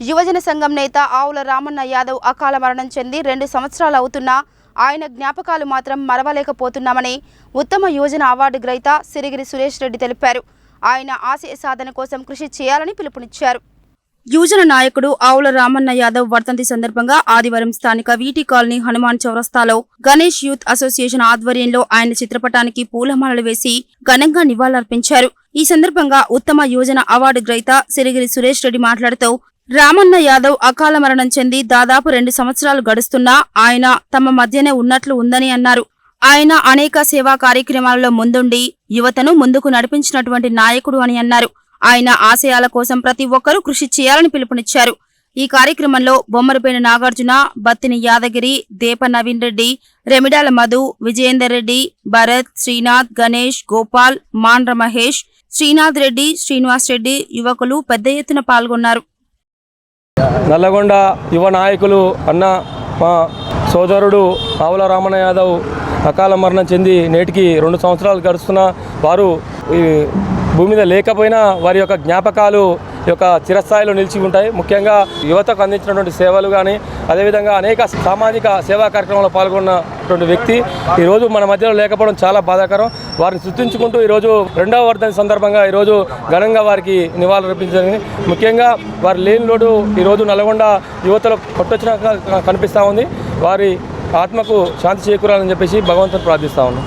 యువజన సంఘం నేత ఆవుల రామన్న యాదవ్ అకాల మరణం చెంది రెండు సంవత్సరాలు అవుతున్నా ఆయన జ్ఞాపకాలు మాత్రం మరవలేకపోతున్నామని ఉత్తమ యువజన అవార్డు గ్రహీత సిరిగిరి సురేష్ రెడ్డి తెలిపారు. ఆయన ఆశయ సాధన కోసం కృషి చేయాలని పిలుపునిచ్చారు. యువజన నాయకుడు ఆవుల రామన్న యాదవ్ వర్ధంతి సందర్భంగా ఆదివారం స్థానిక వీటి కాలనీ హనుమాన్ చౌరస్తాలో గణేష్ యూత్ అసోసియేషన్ ఆధ్వర్యంలో ఆయన చిత్రపటానికి పూలమాలలు వేసి ఘనంగా నివాళులర్పించారు. ఈ సందర్భంగా ఉత్తమ యువజన అవార్డు గ్రహీత సిరిగిరి సురేష్ రెడ్డి మాట్లాడుతూ రామన్న యాదవ్ అకాల మరణం చెంది దాదాపు రెండు సంవత్సరాలు గడుస్తున్నా ఆయన తమ మధ్యనే ఉన్నట్లు ఉందని అన్నారు. ఆయన అనేక సేవా కార్యక్రమాలలో ముందుండి యువతను ముందుకు నడిపించినటువంటి నాయకుడు అని అన్నారు. ఆయన ఆశయాల కోసం ప్రతి ఒక్కరూ కృషి చేయాలని పిలుపునిచ్చారు. ఈ కార్యక్రమంలో బొమ్మరపేన నాగార్జున బత్తిని యాదగిరి దేప నవీన్ రెడ్డి రెమిడాల మధు విజయేందర్ రెడ్డి భరత్ శ్రీనాథ్ గణేష్ గోపాల్ మాండ్ర మహేష్ శ్రీనాథ్ రెడ్డి శ్రీనివాస్ రెడ్డి యువకులు పెద్ద ఎత్తున పాల్గొన్నారు. నల్లగొండ యువ నాయకులు అన్న మా సోదరుడు ఆవుల రామణ యాదవ్ అకాల మరణం చెంది నేటికి రెండు సంవత్సరాలు గడుస్తున్న వారు భూమి మీద లేకపోయినా వారి యొక్క జ్ఞాపకాలు యొక్క చిరస్థాయిలో నిలిచి ఉంటాయి. ముఖ్యంగా యువతకు అందించినటువంటి సేవలు కానీ అదేవిధంగా అనేక సామాజిక సేవా కార్యక్రమంలో పాల్గొన్నటువంటి వ్యక్తి ఈరోజు మన మధ్యలో లేకపోవడం చాలా బాధాకరం. వారిని గుర్తుంచుకుంటూ ఈరోజు రెండవ వర్ధని సందర్భంగా ఈరోజు ఘనంగా వారికి నివాళులు ముఖ్యంగా వారి లేని లోటు ఈరోజు నల్గొండ యువతలో కొట్టొచ్చిన కనిపిస్తూ ఉంది. వారి ఆత్మకు శాంతి చేకూరాలని చెప్పేసి భగవంతుని ప్రార్థిస్తా ఉన్నాం.